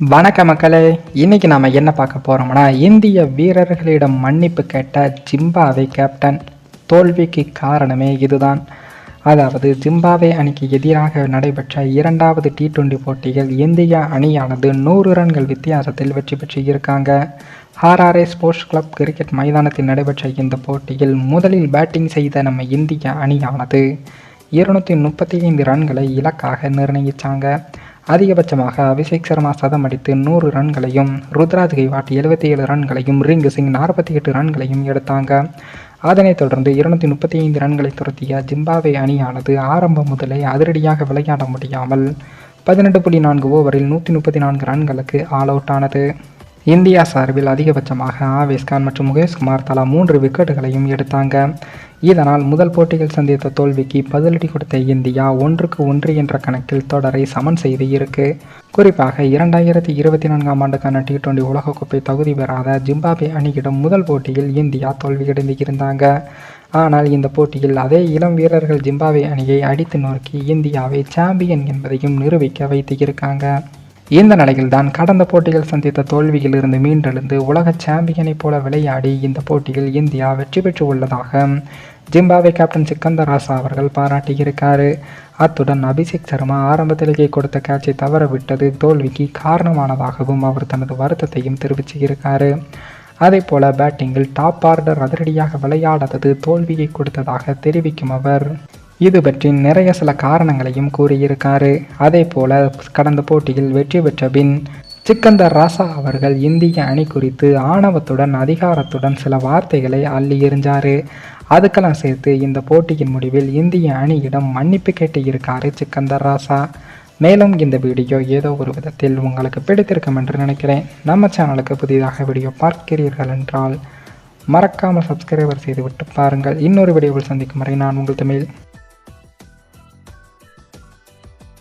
வணக்க மக்களே இன்னைக்கு நாம என்ன பார்க்க போறோம்னா இந்திய வீரர்களிடம் மன்னிப்பு கேட்ட ஜிம்பாவே கேப்டன் தோல்விக்கு காரணமே இதுதான். அதாவது ஜிம்பாவே அணிக்கு எதிராக நடைபெற்ற இரண்டாவது டி டுவெண்டி போட்டியில் இந்திய அணியானது நூறு ரன்கள் வித்தியாசத்தில் வெற்றி பெற்று இருக்காங்க ஆர்ஆர்ஏ ஸ்போர்ட்ஸ் கிளப் கிரிக்கெட் மைதானத்தில் நடைபெற்ற இந்த போட்டியில் முதலில் பேட்டிங் செய்த நம்ம இந்திய அணியானது இருநூற்றி முப்பத்தி ஐந்து ரன்களை இலக்காக நிர்ணயித்தாங்க அதிகபட்சமாக அபிஷேக் சர்மா சதம் அடித்து நூறு ரன்களையும் ருத்ராஜ் கைவாட் எழுபத்தி ஏழு ரன்களையும் ரிங்கு சிங் நாற்பத்தி எட்டு ரன்களையும் எடுத்தாங்க. அதனைத் தொடர்ந்து இருநூத்தி முப்பத்தி ஐந்து ரன்களை துரத்திய ஜிம்பாவே அணியானது ஆரம்பம் முதலே அதிரடியாக விளையாட முடியாமல் பதினெட்டு புள்ளி நான்கு ஓவரில் நூற்றி முப்பத்தி நான்கு ரன்களுக்கு ஆல் அவுட் ஆனது. இந்தியா சார்பில் அதிகபட்சமாக ஆவேஸ்கான் மற்றும் முகேஷ்குமார் தலா மூன்று விக்கெட்டுகளையும் எடுத்தாங்க. இதனால் முதல் போட்டியில் சந்தித்த தோல்விக்கு பதிலடி கொடுத்த இந்தியா ஒன்றுக்கு ஒன்று என்ற கணக்கில் தொடரை சமன் செய்து இருக்கு. குறிப்பாக இரண்டாயிரத்தி இருபத்தி நான்காம் ஆண்டுக்கான டி டுவெண்டி உலகக்கோப்பை தகுதி பெறாத ஜிம்பாபே அணியிடம் முதல் போட்டியில் இந்தியா தோல்வியடைந்து இருந்தாங்க. ஆனால் இந்த போட்டியில் அதே இளம் வீரர்கள் ஜிம்பாவே அணியை அடித்து நோக்கி இந்தியாவை சாம்பியன் என்பதையும் நிரூபிக்க வைத்து இருக்காங்க. இந்த நிலையில்தான் கடந்த போட்டியில் சந்தித்த தோல்வியிலிருந்து மீண்டெழுந்து உலக சாம்பியனைப் போல விளையாடி இந்த போட்டியில் இந்தியா வெற்றி பெற்று உள்ளதாக ஜிம்பாவே கேப்டன் சிக்கந்தர் ராசா அவர்கள் பாராட்டியிருக்காரு. அத்துடன் அபிஷேக் சர்மா ஆரம்பத்திலேயே கொடுத்த கேட்சை தவறவிட்டது தோல்விக்கு காரணமானதாகவும் அவர் தனது வருத்தத்தையும் தெரிவிச்சிருக்காரு. அதே போல பேட்டிங்கில் டாப் ஆர்டர் அதிரடியாக விளையாடாதது தோல்வியை கொடுத்ததாக தெரிவிக்கும் அவர். இது பற்றி நிறைய சில காரணங்களையும் கூறியிருக்காரு. அதே போல கடந்த போட்டியில் வெற்றி பெற்ற பின் சிக்கந்தர் ராசா அவர்கள் இந்திய அணி குறித்து ஆணவத்துடன் அதிகாரத்துடன் சில வார்த்தைகளை அள்ளி எறிஞ்சாரு. அதுக்கெல்லாம் சேர்த்து இந்த போட்டியின் முடிவில் இந்திய அணியிடம் மன்னிப்பு கேட்டு இருக்காரு சிக்கந்தர் ராசா. மேலும் இந்த வீடியோ ஏதோ ஒரு விதத்தில் உங்களுக்கு பிடித்திருக்கும் என்று நினைக்கிறேன். நம்ம சேனலுக்கு புதிதாக வீடியோ பார்க்கிறீர்கள் என்றால் மறக்காமல் சப்ஸ்கிரைபர் செய்துவிட்டு பாருங்கள். இன்னொரு வீடியோவில் சந்திக்கும் வரை நான் உங்கள் தமிழ்.